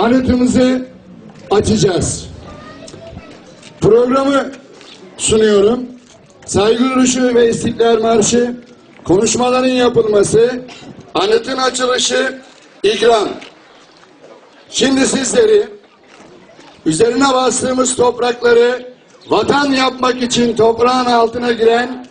anıtımızı açacağız. Programı sunuyorum. Saygı duruşu ve İstiklal Marşı, konuşmaların yapılması, anıtın açılışı, ikram. Şimdi sizleri üzerine bastığımız toprakları vatan yapmak için toprağın altına giren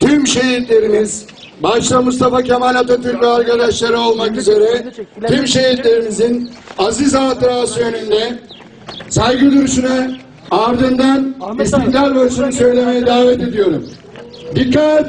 tüm şehitlerimiz, başta Mustafa Kemal Atatürk ve arkadaşları olmak üzere tüm şehitlerimizin aziz hatırası önünde saygı duruşuna ardından İstiklal Marşı'nı söylemeye davet ediyorum. Dikkat!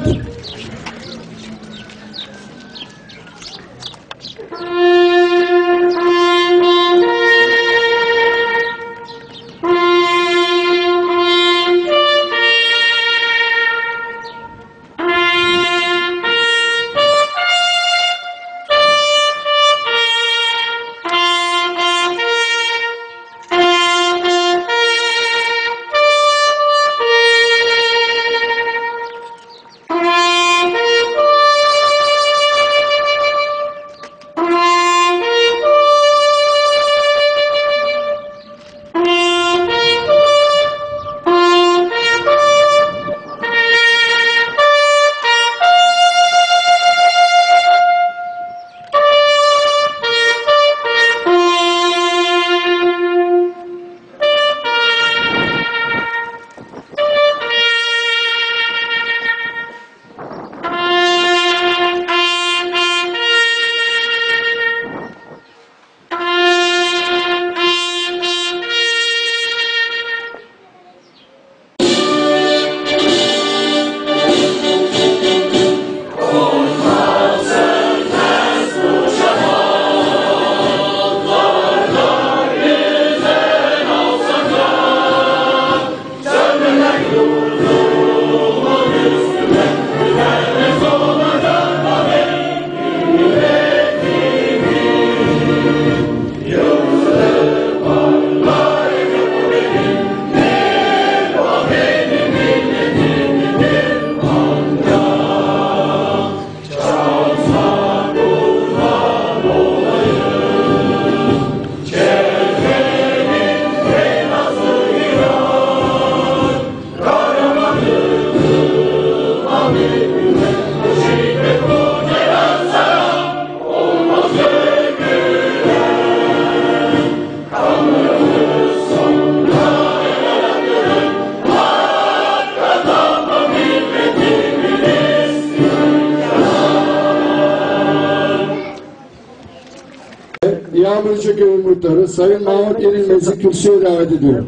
Yağmurcu Köyü Muhtarı Sayın Mahmut Yenilmez'i kürsüye davet ediyorum.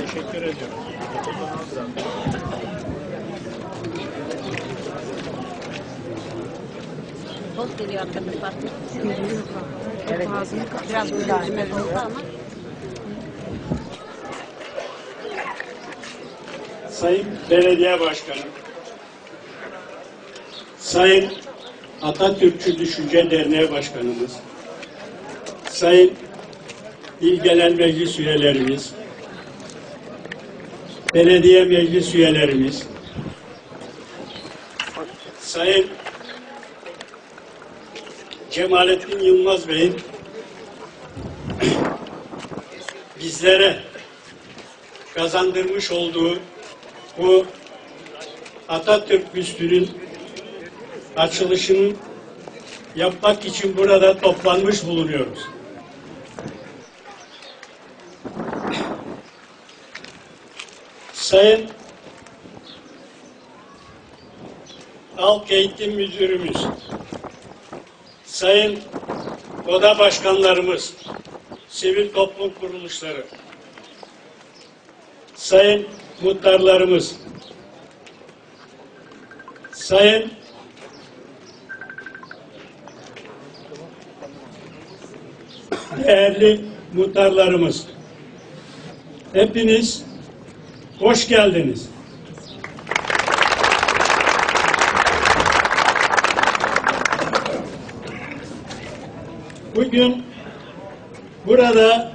Teşekkür ediyorum. Toz geliyor arkadan fark etmişsiniz. Evet. Biraz. Sayın Belediye Başkanı, Sayın Atatürkçü Düşünce Derneği Başkanımız, Sayın İl Genel Meclis üyelerimiz, belediye meclis üyelerimiz, Sayın Cemalettin Yılmaz Bey'in bizlere kazandırmış olduğu bu Atatürk büstünün açılışını yapmak için burada toplanmış bulunuyoruz. Sayın Halk Eğitim Müdürümüz, Sayın Oda Başkanlarımız, sivil toplum kuruluşları, Sayın muhtarlarımız, Sayın değerli muhtarlarımız, hepiniz hoş geldiniz. Bugün burada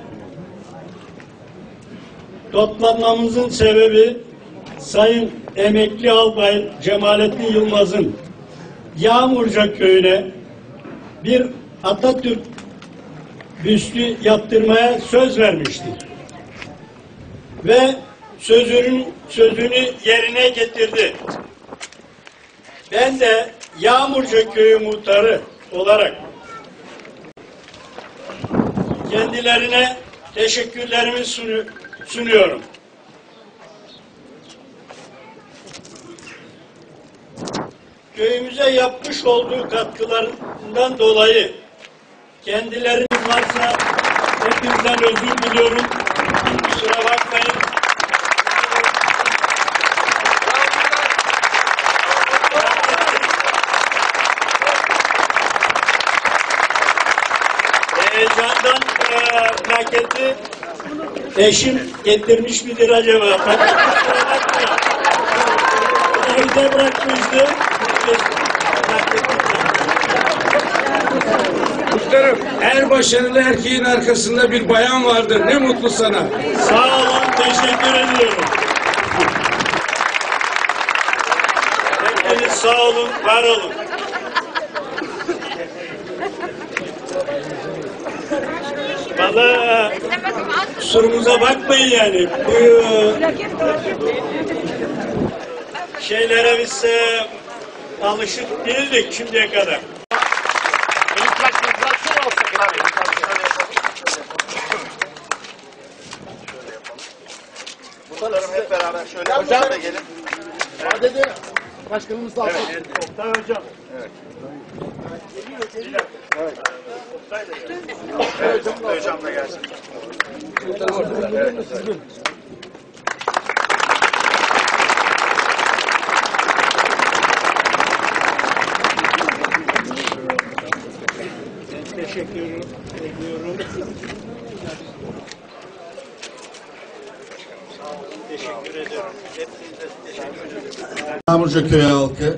toplanmamızın sebebi Sayın Emekli Albay Cemalettin Yılmaz'ın Yağmurca köyüne bir Atatürk büstü yaptırmaya söz vermişti. Ve sözünün sözünü yerine getirdi. Ben de Yağmurca köyü muhtarı olarak kendilerine teşekkürlerimi sunu- sunuyorum. Köyümüze yapmış olduğu katkılarından dolayı kendilerinin varsa hepinizden özür diliyorum. Kusura bakmayın. Heyecandan eee, plaketi eşim getirmiş midir acaba? Evde bırakmıştı. Muhtarım, her başarılı erkeğin arkasında bir bayan vardır. Ne mutlu sana. Sağ olun, teşekkür ediyorum. Hepiniz sağ olun, var olun. Valla kusurumuza bakmayın yani. Bu şeylere biz e, alışık değildik şimdiye kadar. Muhtarım hep beraber şöyle hocam da gelin. Başkanımız da Oktay Hocam. Evet, Oktay hocam da gelsin. Teşekkür ediyorum. Teşekkür ederim. Yağmurca Köyü halkı,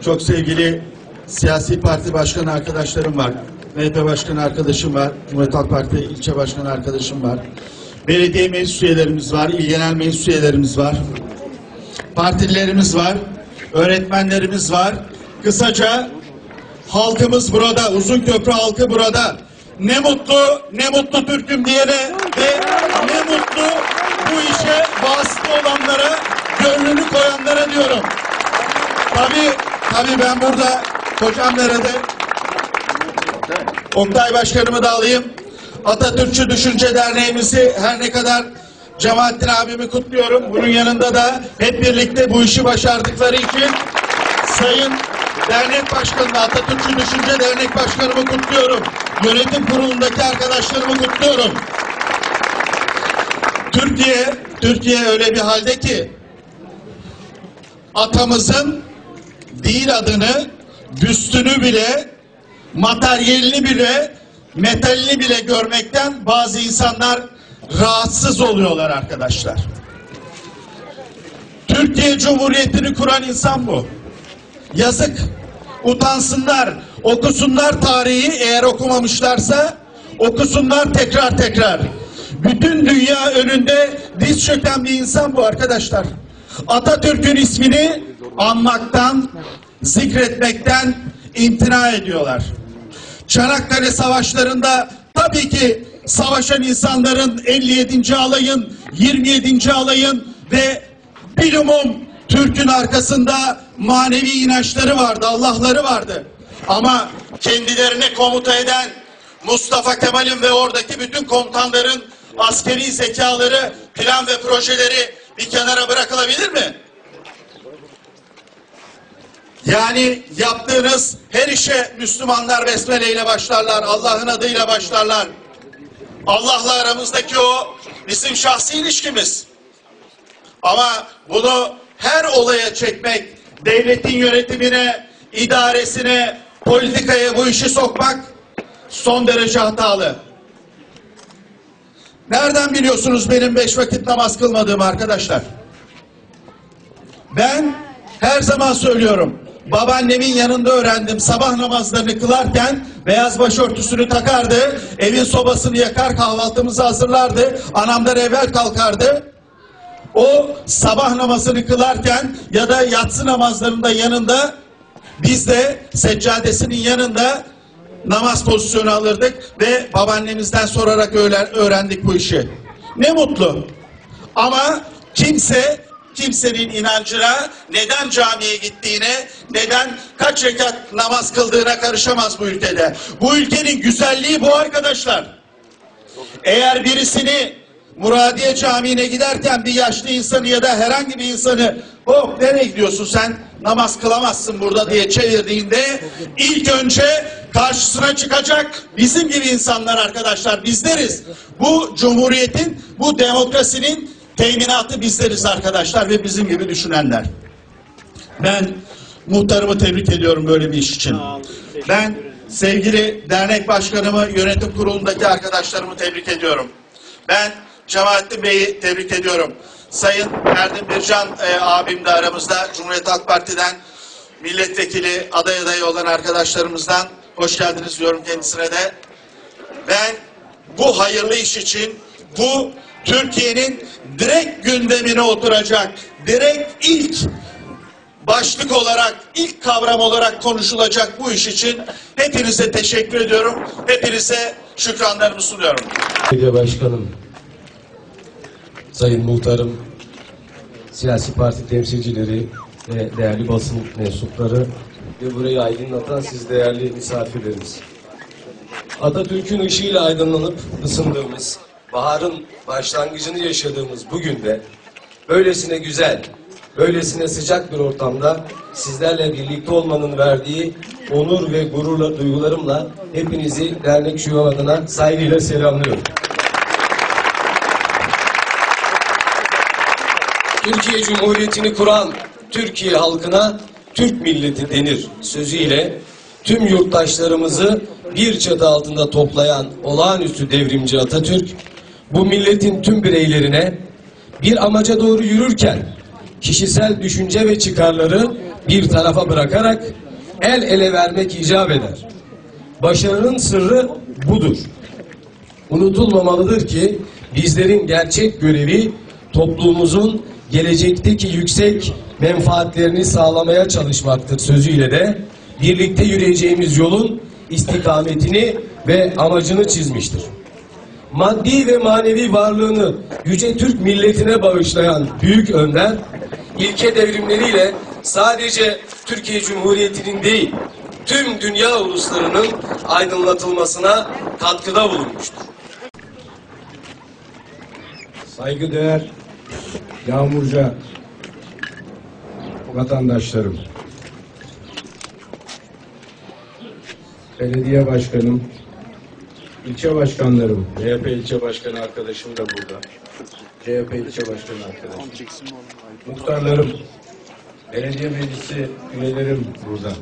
çok sevgili siyasi parti başkanı arkadaşlarım var. MHP başkanı arkadaşım var. Cumhuriyet Halk Parti ilçe başkanı arkadaşım var. Belediye meclis üyelerimiz var. il genel meclis üyelerimiz var. Partililerimiz var. Öğretmenlerimiz var. Kısaca halkımız burada. Uzunköprü halkı burada. Ne mutlu, ne mutlu Türk'üm diyene ve ne mutlu bu işe vasıta olanlara, gönlünü koyanlara diyorum. Tabii, tabii ben burada hocam nerede? Oktay Başkanımı da alayım. Atatürkçü Düşünce Derneğimizi her ne kadar Cemalettin abimi kutluyorum. Bunun yanında da hep birlikte bu işi başardıkları için Sayın Dernek Başkanı Atatürkçü Düşünce Dernek Başkanımı kutluyorum. Yönetim kurulundaki arkadaşlarımı kutluyorum. Türkiye, Türkiye öyle bir halde ki atamızın değil adını, büstünü bile, materyalini bile, metalini bile görmekten bazı insanlar rahatsız oluyorlar arkadaşlar. Türkiye Cumhuriyeti'ni kuran insan bu. Yazık. Utansınlar, okusunlar tarihi eğer okumamışlarsa okusunlar tekrar tekrar. Bütün dünya önünde diz çöken bir insan bu arkadaşlar. Atatürk'ün ismini anmaktan, zikretmekten imtina ediyorlar. Çanakkale savaşlarında tabii ki savaşan insanların 57. alayın, 27. alayın ve bilumum Türk'ün arkasında manevi inançları vardı, Allah'ları vardı. Ama kendilerine komuta eden Mustafa Kemal'in ve oradaki bütün komutanların askeri zekaları, plan ve projeleri bir kenara bırakılabilir mi? Yani yaptığınız her işe Müslümanlar besmele ile başlarlar, Allah'ın adıyla başlarlar. Allah'la aramızdaki o bizim şahsi ilişkimiz. Ama bunu her olaya çekmek, devletin yönetimine, idaresine, politikaya bu işi sokmak son derece hatalı. Nereden biliyorsunuz benim beş vakit namaz kılmadığımı arkadaşlar? Ben her zaman söylüyorum. Babaannemin yanında öğrendim. Sabah namazlarını kılarken beyaz başörtüsünü takardı. Evin sobasını yakar kahvaltımızı hazırlardı. Anamdan evvel kalkardı. O sabah namazını kılarken ya da yatsı namazlarında yanında Biz de seccadesinin yanında namaz pozisyonu alırdık ve babaannemizden sorarak öğren- öğrendik bu işi. Ne mutlu. Ama kimse kimsenin inancına, neden camiye gittiğine, neden kaç rekat namaz kıldığına karışamaz bu ülkede. Bu ülkenin güzelliği bu arkadaşlar. Eğer birisini Muradiye Camii'ne giderken bir yaşlı insanı ya da herhangi bir insanı hop nereye gidiyorsun sen namaz kılamazsın burada diye çevirdiğinde ilk önce karşısına çıkacak bizim gibi insanlar arkadaşlar bizleriz. Bu cumhuriyetin, bu demokrasinin teminatı bizleriz arkadaşlar ve bizim gibi düşünenler. Ben muhtarımı tebrik ediyorum böyle bir iş için. Ben sevgili dernek başkanımı, yönetim kurulundaki arkadaşlarımı tebrik ediyorum. Ben Cemalettin Bey'i tebrik ediyorum. Sayın Erdem Bircan e, abim de aramızda Cumhuriyet Halk Parti'den milletvekili aday adayı olan arkadaşlarımızdan hoş geldiniz diyorum kendisine de. Ben bu hayırlı iş için bu Türkiye'nin direkt gündemine oturacak, direkt ilk başlık olarak, ilk kavram olarak konuşulacak bu iş için hepinize teşekkür ediyorum. Hepinize şükranlarımı sunuyorum. Belediye Başkanım, Sayın Muhtarım, siyasi parti temsilcileri ve değerli basın mensupları ve burayı aydınlatan siz değerli misafirlerimiz. Atatürk'ün ışığıyla aydınlanıp ısındığımız, baharın başlangıcını yaşadığımız bugün de böylesine güzel, böylesine sıcak bir ortamda sizlerle birlikte olmanın verdiği onur ve gururla duygularımla hepinizi dernek şube adına saygıyla selamlıyorum. Türkiye Cumhuriyeti'ni kuran Türkiye halkına Türk milleti denir sözüyle tüm yurttaşlarımızı bir çatı altında toplayan olağanüstü devrimci Atatürk bu milletin tüm bireylerine bir amaca doğru yürürken kişisel düşünce ve çıkarları bir tarafa bırakarak el ele vermek icap eder. Başarının sırrı budur unutulmamalıdır ki bizlerin gerçek görevi toplumumuzun gelecekteki yüksek menfaatlerini sağlamaya çalışmaktır sözüyle de birlikte yürüyeceğimiz yolun istikametini ve amacını çizmiştir. Maddi ve manevi varlığını yüce Türk milletine bağışlayan büyük önder, ilke devrimleriyle sadece Türkiye Cumhuriyeti'nin değil, tüm dünya uluslarının aydınlatılmasına katkıda bulunmuştur. Saygıdeğer Yağmurca vatandaşlarım, belediye başkanım, ilçe başkanlarım, CHP ilçe başkanı arkadaşım da burada. CHP ilçe başkanı arkadaşım. Muhtarlarım, belediye meclisi üyelerim burada.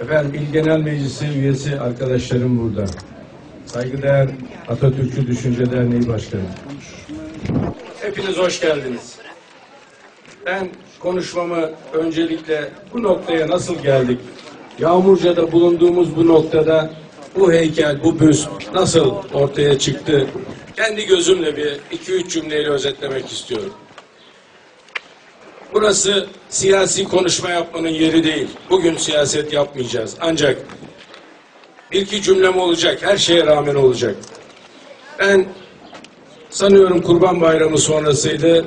Efendim İl Genel Meclisi üyesi arkadaşlarım burada. Saygıdeğer Atatürkçü Düşünce Derneği Başkanı. Hepiniz hoş geldiniz. Ben konuşmamı öncelikle bu noktaya nasıl geldik? Yağmurca'da bulunduğumuz bu noktada bu heykel, bu büst nasıl ortaya çıktı? Kendi gözümle bir iki üç cümleyle özetlemek istiyorum. Burası siyasi konuşma yapmanın yeri değil. Bugün siyaset yapmayacağız. Ancak bir iki cümlem olacak. Her şeye rağmen olacak. Ben sanıyorum Kurban Bayramı sonrasıydı.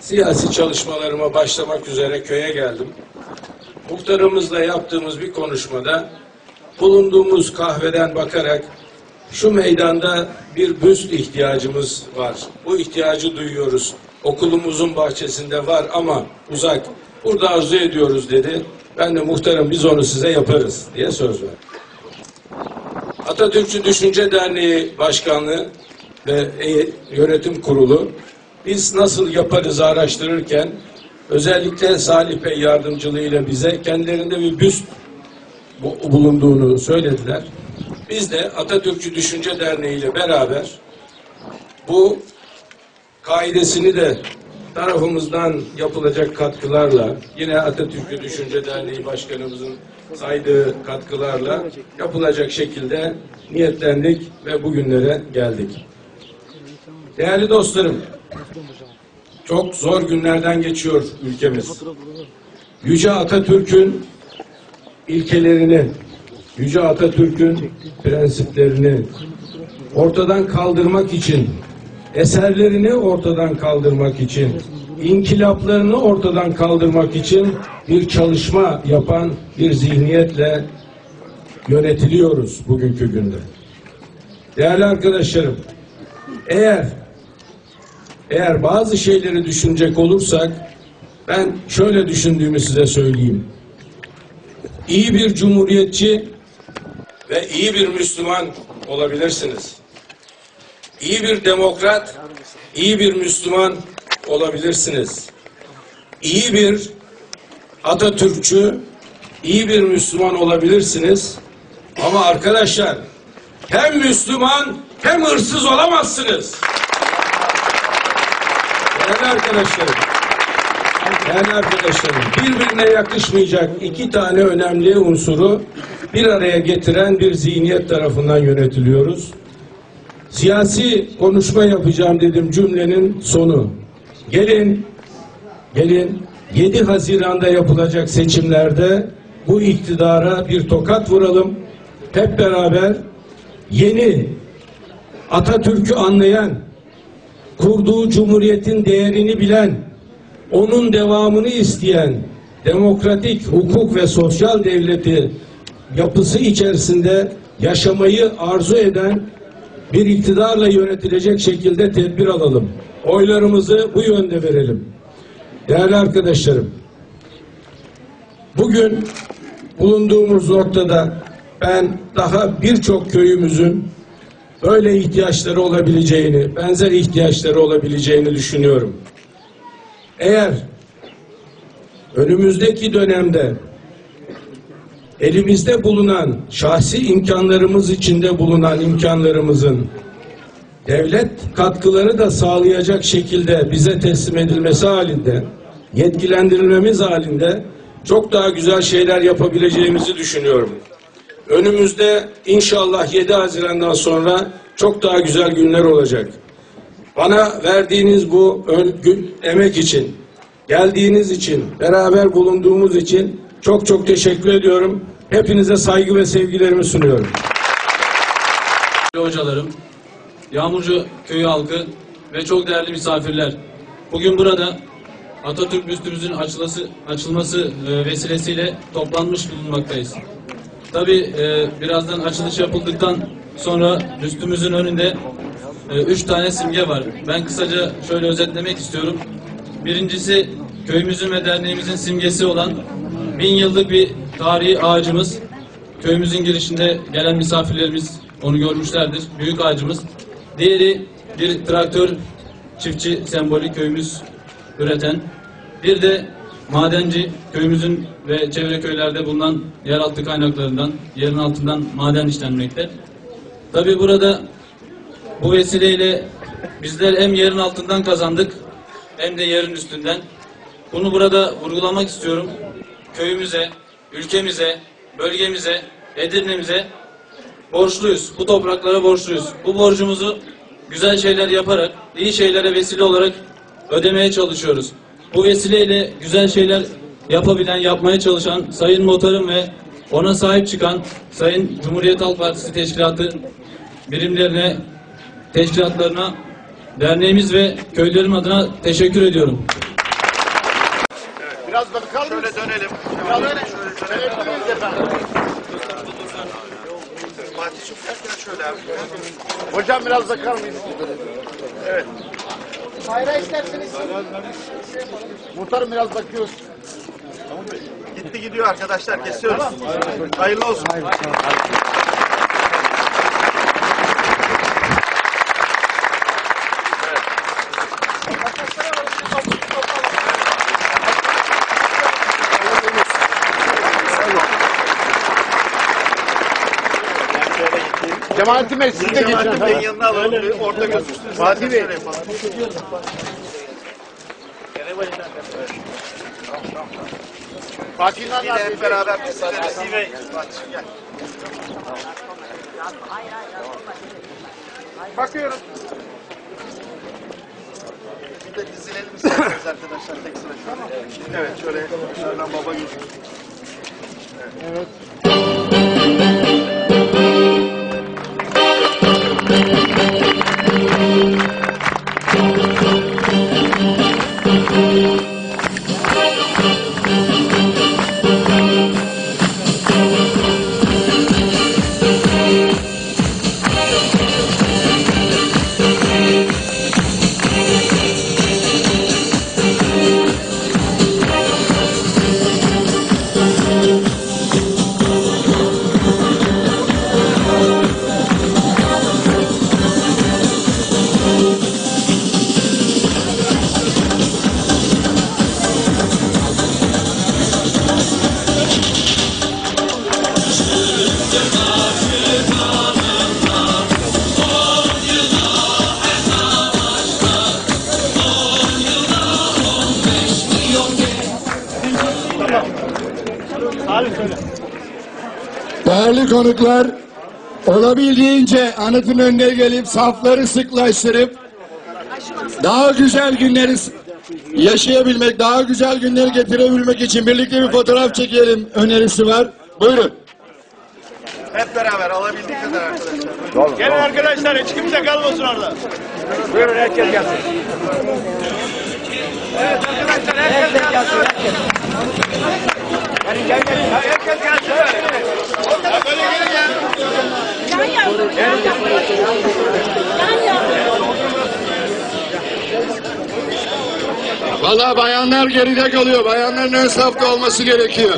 Siyasi çalışmalarıma başlamak üzere köye geldim. Muhtarımızla yaptığımız bir konuşmada bulunduğumuz kahveden bakarak şu meydanda bir büst ihtiyacımız var. Bu ihtiyacı duyuyoruz. Okulumuzun bahçesinde var ama uzak. Burada arzu ediyoruz dedi. Ben de muhtarım biz onu size yaparız diye söz verdim. Atatürkçü Düşünce Derneği Başkanlığı ve e- yönetim kurulu biz nasıl yaparız araştırırken özellikle Salih Bey yardımcılığıyla bize kendilerinde bir büst bu- bulunduğunu söylediler. Biz de Atatürkçü Düşünce Derneği ile beraber bu kaidesini de tarafımızdan yapılacak katkılarla yine Atatürkçü Düşünce Derneği Başkanımızın saydığı katkılarla yapılacak şekilde niyetlendik ve bugünlere geldik. Değerli dostlarım, çok zor günlerden geçiyor ülkemiz. Yüce Atatürk'ün ilkelerini, Yüce Atatürk'ün prensiplerini ortadan kaldırmak için, eserlerini ortadan kaldırmak için, inkılaplarını ortadan kaldırmak için bir çalışma yapan bir zihniyetle yönetiliyoruz bugünkü günde. Değerli arkadaşlarım, eğer eğer bazı şeyleri düşünecek olursak ben şöyle düşündüğümü size söyleyeyim. İyi bir cumhuriyetçi ve iyi bir Müslüman olabilirsiniz. İyi bir demokrat, iyi bir Müslüman olabilirsiniz. İyi bir Atatürkçü, iyi bir Müslüman olabilirsiniz. Ama arkadaşlar hem Müslüman hem hırsız olamazsınız. Değerli arkadaşlarım, değerli arkadaşlarım, birbirine yakışmayacak iki tane önemli unsuru bir araya getiren bir zihniyet tarafından yönetiliyoruz. Siyasi konuşma yapacağım dedim cümlenin sonu. Gelin, gelin 7 Haziran'da yapılacak seçimlerde bu iktidara bir tokat vuralım. Hep beraber yeni Atatürk'ü anlayan, kurduğu cumhuriyetin değerini bilen, onun devamını isteyen demokratik hukuk ve sosyal devleti yapısı içerisinde yaşamayı arzu eden bir iktidarla yönetilecek şekilde tedbir alalım. Oylarımızı bu yönde verelim. Değerli arkadaşlarım, bugün bulunduğumuz noktada ben daha birçok köyümüzün böyle ihtiyaçları olabileceğini, benzer ihtiyaçları olabileceğini düşünüyorum. Eğer önümüzdeki dönemde elimizde bulunan şahsi imkanlarımız içinde bulunan imkanlarımızın devlet katkıları da sağlayacak şekilde bize teslim edilmesi halinde yetkilendirilmemiz halinde çok daha güzel şeyler yapabileceğimizi düşünüyorum. Önümüzde inşallah 7 Haziran'dan sonra çok daha güzel günler olacak. Bana verdiğiniz bu gün- emek için, geldiğiniz için, beraber bulunduğumuz için çok çok teşekkür ediyorum. Hepinize saygı ve sevgilerimi sunuyorum. Hocalarım, Yağmurcu köyü halkı ve çok değerli misafirler. Bugün burada Atatürk büstümüzün açılması, açılması e, vesilesiyle toplanmış bulunmaktayız. Tabi birazdan açılış yapıldıktan sonra büstümüzün önünde e, üç tane simge var. Ben kısaca şöyle özetlemek istiyorum. Birincisi köyümüzün ve derneğimizin simgesi olan bin yıllık bir tarihi ağacımız. Köyümüzün girişinde gelen misafirlerimiz onu görmüşlerdir. Büyük ağacımız. Diğeri bir traktör çiftçi sembolü köyümüz üreten. Bir de madenci köyümüzün ve çevre köylerde bulunan yeraltı kaynaklarından, yerin altından maden işlenmekte. Tabi burada bu vesileyle bizler hem yerin altından kazandık hem de yerin üstünden. Bunu burada vurgulamak istiyorum. Köyümüze, ülkemize, bölgemize, Edirne'mize borçluyuz. Bu topraklara borçluyuz. Bu borcumuzu güzel şeyler yaparak, iyi şeylere vesile olarak ödemeye çalışıyoruz. Bu vesileyle güzel şeyler yapabilen, yapmaya çalışan Sayın Muhtarım ve ona sahip çıkan Sayın Cumhuriyet Halk Partisi Teşkilatı birimlerine, teşkilatlarına, derneğimiz ve köylerim adına teşekkür ediyorum. Biraz bakar mısın? Şöyle dönelim. Biraz öyle. Şöyle dönelim efendim. Fatih'cim şöyle abi. Hocam biraz bakar mıyız? Evet. Bayrağı isterseniz. Muhtarım biraz bakıyoruz. Gitti gidiyor arkadaşlar kesiyoruz. Hayırlı olsun. Cemalettin Bey siz de geçin. Cemalettin Bey'in yanına alalım. Bir orta gözüksünüz. Fatih Bey. Fatih'in Yine hep beraber bizleriz. Fatih'cim gel. Bakıyorum. şöyle dizilelim isterseniz arkadaşlar tek sıra şöyle. Evet şöyle şuradan baba gözüküyor. Değerli konuklar, olabildiğince anıtın önüne gelip safları sıklaştırıp daha güzel günleri yaşayabilmek, daha güzel günleri getirebilmek için birlikte bir fotoğraf çekelim önerisi var. Buyurun. Hep beraber alabildiği kadar arkadaşlar. Gelin arkadaşlar hiç kimse kalmasın orada. Yan yavrum, yan yavrum. Yan yavrum. Valla bayanlar geride kalıyor. Bayanların ön safta olması gerekiyor.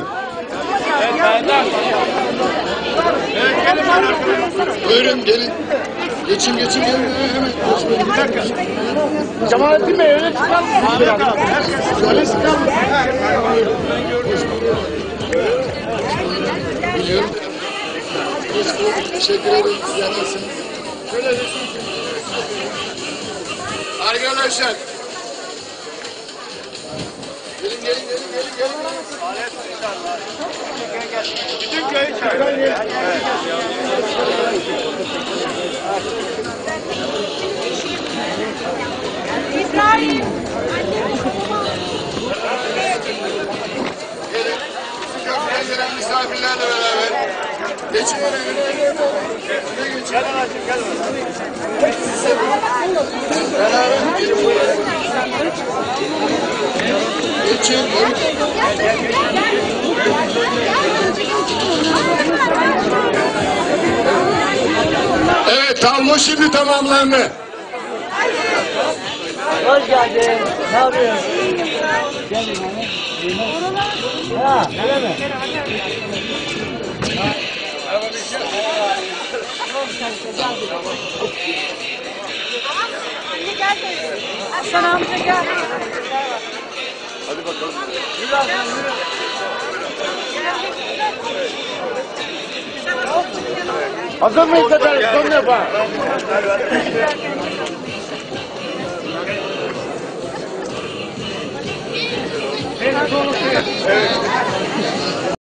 Buyurun gelin. Geçin geçin gelin. Hemen. Cemalettin Bey öyle biraz? Öyle çıkar Biliyorum. Teşekkür ederim. Şöyle Arkadaşlar. Gelin gelin gelin gelin. gelin. İbrahim. Köprüye gelen misafirlerle beraber. Şuraya geçin. Gel gelin. Geçin. Gelin. Evet tablo şimdi tamamlandı. Hoş geldin. Ne yapıyorsun? Ha, öyle mi? Anne gel teyze. Hasan amca gel. Hazır mıyız efendim? Son Obrigado.